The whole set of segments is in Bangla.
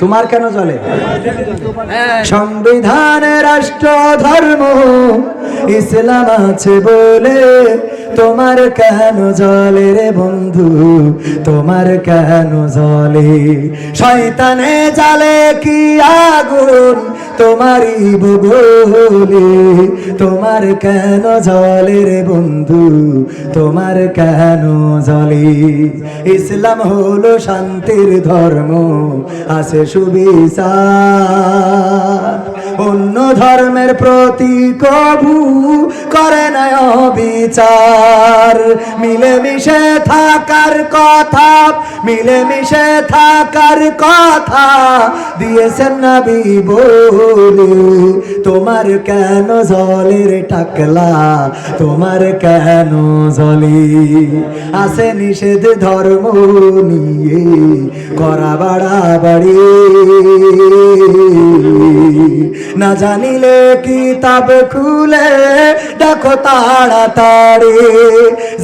তোমার কেন চলে সংবিধান রাষ্ট্র, ধর্ম, ইসলাম আছে বলে তোমার কেন জলে রে বন্ধু? তোমার কেন জলে শয়তানে জালে কি আগুন? তোমারই বগলে তোমার কেন জলে রে বন্ধু? তোমার কেন জলে? ইসলাম হলো শান্তির ধর্ম, আছে সুবিচার। অন্য ধর্মের প্রতি কবু করে না অবিচার। মিলেমিশে থাকার কথা, মিলেমিশে থাকার কথা দিয়েছেন নবী বলে। তোমার কেন জলের টাকলা? তোমার কেন জলে? আসে নিষেধ ধর্ম নিয়ে, করা বাড়াবাড়ি। না জানিলে কিতাব খুলে, দেখো তাড়াতাড়ি।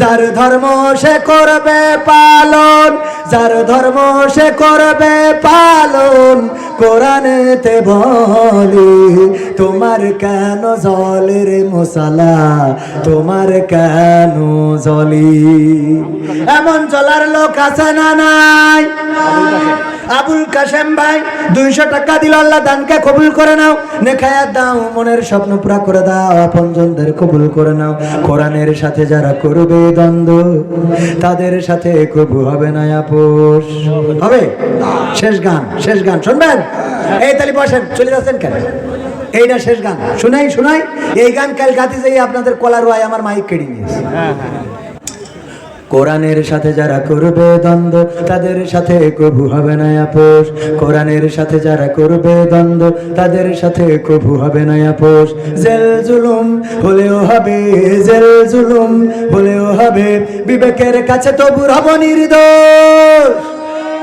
যার ধর্ম সে করবে পালন, যার ধর্ম সে করবে পালন, কোরআনেতে বলে। তোমার কেন জলের মশালা? তোমার কেন জলি? এমন চলার লোক আছে না নাই? আবুল কাশেম ভাই, দুইশো টাকা দিল, আল্লাহ দানকে কবুল করে নাও। নেখায়াত দাও, মনের স্বপ্ন পুরা করে দাও, আপনজনদের কবুল করে নাও। কোরআনের সাথে যারা করবে দ্বন্দ্ব, তাদের সাথে কবু হবে না আপোষ। হবে? শেষ গান শেষ গান, শুনবেন? এই তালি বসেন, চলে যাচ্ছেন কেন? এইটা শেষ গান। শুনাই শুনাই। এই গান কাল গাতে যাই আপনাদের কলার ওয়াই আমার মাইক কেড়ে নিয়েছে কোরআনের সাথে যারা করবে দ্বন্দ্ব, তাদের সাথে কবু হবে না আপোষ। কোরআনের সাথে যারা করবে দ্বন্দ্ব, তাদের সাথে কবু হবে না আপোষ। জেল জুলুম হলেও হবে, জেল জুলুম হলেও হবে। বিবেকের কাছে তবু রব নির্দোষ।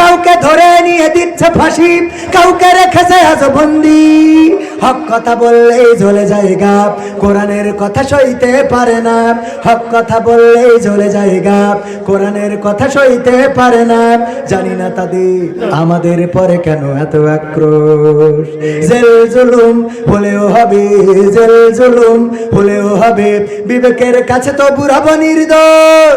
কাউকে ধরে নিয়ে দিচ্ছে ফাঁসি, কাউকে রেখেছে আজ বন্দি। হক কথা বললেই জ্বলে যায় গাপ কোরআনের কথা সইতে পারে না। হক কথা বললেই জ্বলে যায় গাপ কোরআনের কথা সইতে পারে না। জানি না তাদের আমাদের পরে কেন এত আক্রোশ। জেল জুলুম হলেও হবে, জেল জুলুম হলেও হবে। বিবেকের কাছে তো বুড়াবো নির্দোষ।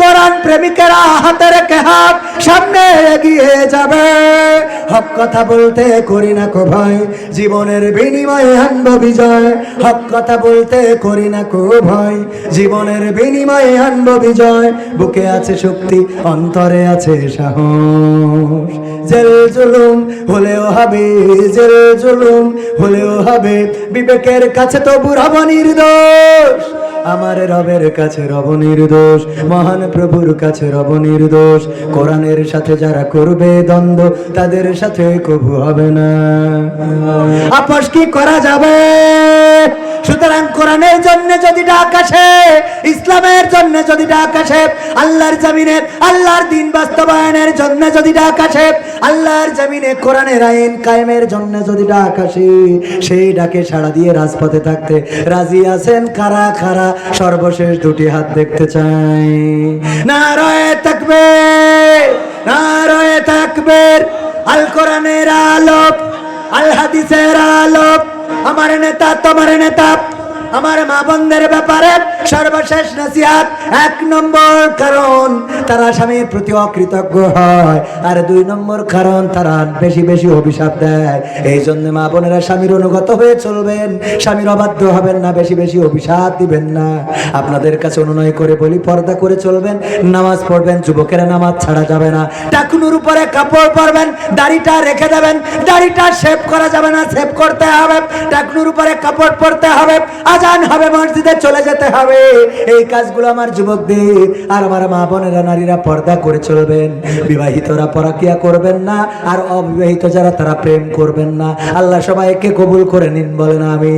কোরআন প্রেমিকেরা হাতে রেখে হাত সামনে এগিয়ে যাবে। হক কথা বলতে করি না কো ভয় জীবনের বিনিময়ে আনব বিজয়। হক কথা বলতে করি না কো ভয় জীবনের বিনিময়ে আনব বিজয়। বুকে আছে শক্তি, অন্তরে আছে সাহস। জেল জুলুম হলেও হবে, জেল জুলুম হলেও হবে, বিবেকের কাছে তো বুড়াবো নির্দোষ। আমার রবের কাছে রব নির্দোষ, মহান প্রভুর কাছে রব নির্দোষ। কোরআনের সাথে যারা করবে দ্বন্দ্ব, তাদের সাথে কবু হবে না। আপস কি করা যাবে? সুতরাং কোরআনের জন্য যদি ডাক আসে, ইসলামের জন্য যদি ডাক আসে, আল্লাহর জমিনে আল্লাহর দিন বাস্তবায়নের জন্য যদি ডাক আসে, আল্লাহর জমিনে কোরআনের আইন কায়েমের জন্য যদি ডাক আসে, সেই ডাকে সাড়া দিয়ে রাজপথে থাকতে রাজি আছেন কারা কারা সর্বশেষ দুটি হাত দেখতে চাই। না রয়ে থাকবে না রয়ে থাকবে আল কোরআনের আলোক, আল হাদিসের আলোক আমার নেতা তোমার নেতা আমার মা বোনদের ব্যাপারে সর্বশেষ নসিহাত, এক নম্বর কারণ তারা স্বামীর প্রতি অকৃতজ্ঞ হয়, আর দুই নম্বর কারণ তারা বেশি বেশি অভিশাপ দেয়। এই জন্য মা বোনেরা স্বামীর অনুগত হয়ে চলবেন, স্বামীর অবাধ্য হবেন না, বেশি বেশি অভিশাপ দিবেন না। আপনাদের কাছে অনুনয় করে বলি, পর্দা করে চলবেন, নামাজ পড়বেন, যুবকেরা নামাজ ছাড়া যাবে না। টাকুনুর উপরে কাপড় পরবেন, দাড়িটা রেখে দেবেন, দাড়িটা শেভ করা যাবে না শেভ করতে হবে টাকনুর উপরে কাপড় পরতে হবে, আজান হবে মসজিদে চলে যেতে হবে। এই কাজগুলো আমার যুবকদের আর আমার মা বোনেরা নারীরা পর্দা করে চলবেন। বিবাহিতরা পরাকিয়া করবেন না আর অবিবাহিত যারা তারা প্রেম করবেন না। আল্লাহ সবাইকে কবুল করে নিন, বলেন আমি